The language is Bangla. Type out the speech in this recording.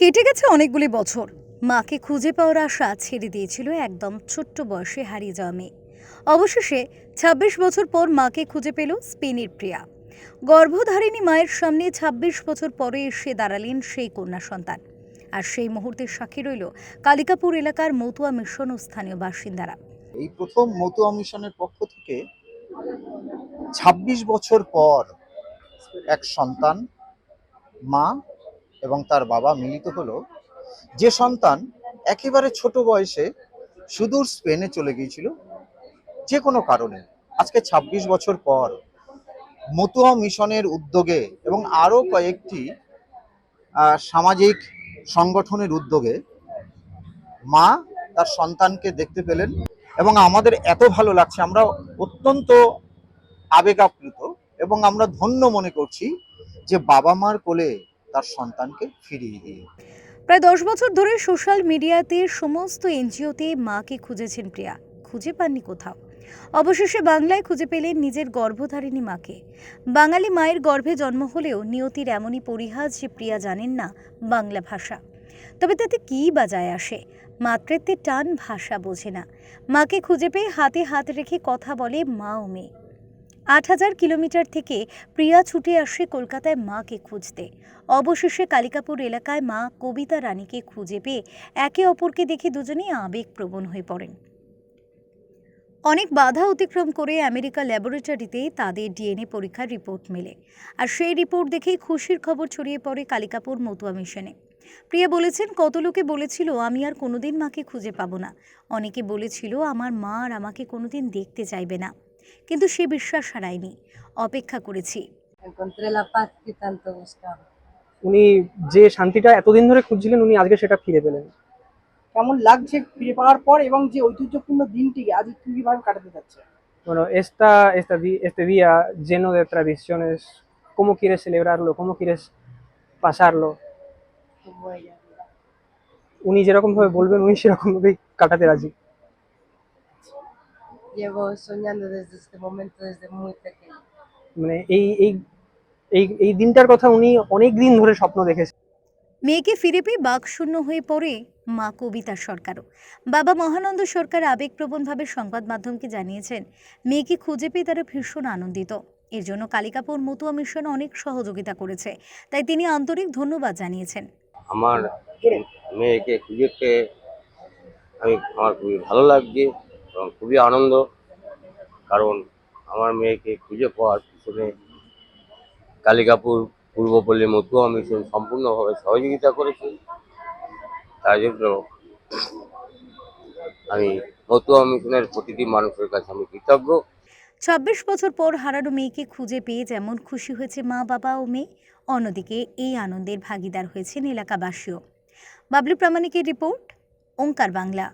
কেটে গেছে অনেকগুলি বছর। মাকে খুঁজে পাওয়ার আশা ছেড়ে দিয়েছিল একদম ছোট্ট বয়সে হারিয়ে যাওয়া মেয়ে। অবশেষে ২৬ বছর পর মাকে খুঁজে পেল স্পেনের প্রিয়া। গর্ভধারিণী মায়ের সামনে ২৬ বছর পরে এসে দাঁড়ালেন সেই কন্যা সন্তান। আর সেই মুহূর্তের সাক্ষী রইল কালিকাপুর এলাকার মতুয়া মিশন ও স্থানীয় বাসিন্দারা। এই প্রথম মতুয়া মিশনের পক্ষ থেকে ২৬ বছর পর এক সন্তান, মা এবং তার বাবা মিলিত হলো। যে সন্তান একেবারে ছোট বয়সে সুদূর স্পেনে চলে গিয়েছিল, যে কোনো কারণে। আজকে ২৬ বছর পর মতুয়া মিশনের উদ্যোগে এবং আরও কয়েকটি সামাজিক সংগঠনের উদ্যোগে মা তার সন্তানকে দেখতে পেলেন এবং আমাদের এত ভালো লাগছে। আমরা অত্যন্ত আবেগ আপ্লুত এবং আমরা ধন্য মনে করছি যে বাবা মার কোলে তার সন্তানকে ফিরিয়ে দিয়ে। প্রায় দশ বছর ধরে সোশ্যাল মিডিয়াতে সমস্ত এনজিওতে মাকে খুঁজেছেন প্রিয়া। খুঁজে পাননি কোথাও। অবশেষে বাংলায় খুঁজে পেলেন নিজের গর্ভধারিণী মাকে। বাঙালি মায়ের গর্ভে জন্ম হলেও নিয়তির এমনই পরিহাস যে প্রিয়া জানেন না বাংলা ভাষা। তবে তাতে কী বাজায় আসে? মাতৃত্বের টান ভাষা বোঝে না। মাকে খুঁজে পেয়ে হাতে হাত রেখে কথা বলে মা ও মেয়ে। আট হাজার কিলোমিটার থেকে প্রিয়া ছুটে আসে কলকাতায় মাকে খুঁজতে। অবশেষে কালিকাপুর এলাকায় মা কবিতা রানীকে খুঁজে পেয়ে একে অপরকে দেখে দুজনেই আবেগপ্রবণ হয়ে পড়েন। অনেক বাধা অতিক্রম করে আমেরিকা ল্যাবরেটরিতে তাদের ডিএনএ পরীক্ষার রিপোর্ট মেলে আর সেই রিপোর্ট দেখেই খুশির খবর ছড়িয়ে পড়ে কালিকাপুর মতুয়া মিশনে। প্রিয়া বলেছেন, কত লোকে বলেছিল আমি আর কোনোদিন মাকে খুঁজে পাবো না। অনেকে বলেছিল, আমার মা আর আমাকে কোনোদিন দেখতে চাইবে না। কিন্তু সে বিশ্বাস হারায়নি। অপেক্ষা করেছি। উনি যে শান্তিটা এতদিন ধরে খুঁজছিলেন উনি আজকে সেটা ফিরে পেলেন। কেমন লাগছে ফিরে পাওয়ার পর এবং যে ঐতিহ্যপূর্ণ দিনটিকে আজ একটু কীভাবে কাটাতে যাচ্ছে? Bueno, esta, esta, este día lleno de tradiciones, ¿cómo quieres celebrarlo? ¿Cómo quieres pasarlo? উনি যেরকম ভাবে বলবেন উনি সেরকম কাটাতে রাজি। Llevo soñando desde este momento, desde muy pequeña. মানে এই এই এই এই দিনটার কথা উনি অনেক দিন ধরে স্বপ্ন দেখেছেন। মেয়েকে ফিরে পেয়ে বাকশূন্য হয়ে পড়ে মা কবিতা সরকারও। বাবা মহানন্দ সরকার আবেগপ্রবণভাবে সংবাদ মাধ্যমকে জানিয়েছেন মেয়েকে খুঁজে পেয়ে তারা ভীষণ আনন্দিত। এর জন্য কালিকাপুর মতুয়া মিশন অনেক সহযোগিতা করেছে তাই তিনি আন্তরিক ধন্যবাদ জানিয়েছেন। আমার মেয়েকে খুঁজে পেয়ে আমি আমার খুবই ভালো লাগছে। এবং খুবই আনন্দ, কারণ আমার মেয়েকে খুঁজে পাওয়ার পিছনে কালিকাপুর, পূর্বপল্লী মতুয়া মিশন সম্পূর্ণভাবে সহযোগিতা করেছে। তাই জন্য আমি মতুয়া মিশনের প্রতিটি মানুষের কাছে আমি কৃতজ্ঞ। ছাব্বিশ বছর পর হারানো মেয়েকে খুঁজে পেয়ে যেমন খুশি হয়েছে মা, বাবা ও মেয়ে, অন্যদিকে এই আনন্দের ভাগিদার হয়েছেন এলাকাবাসীও। বাবলু প্রামাণিকের রিপোর্ট, ওঙ্কার বাংলা।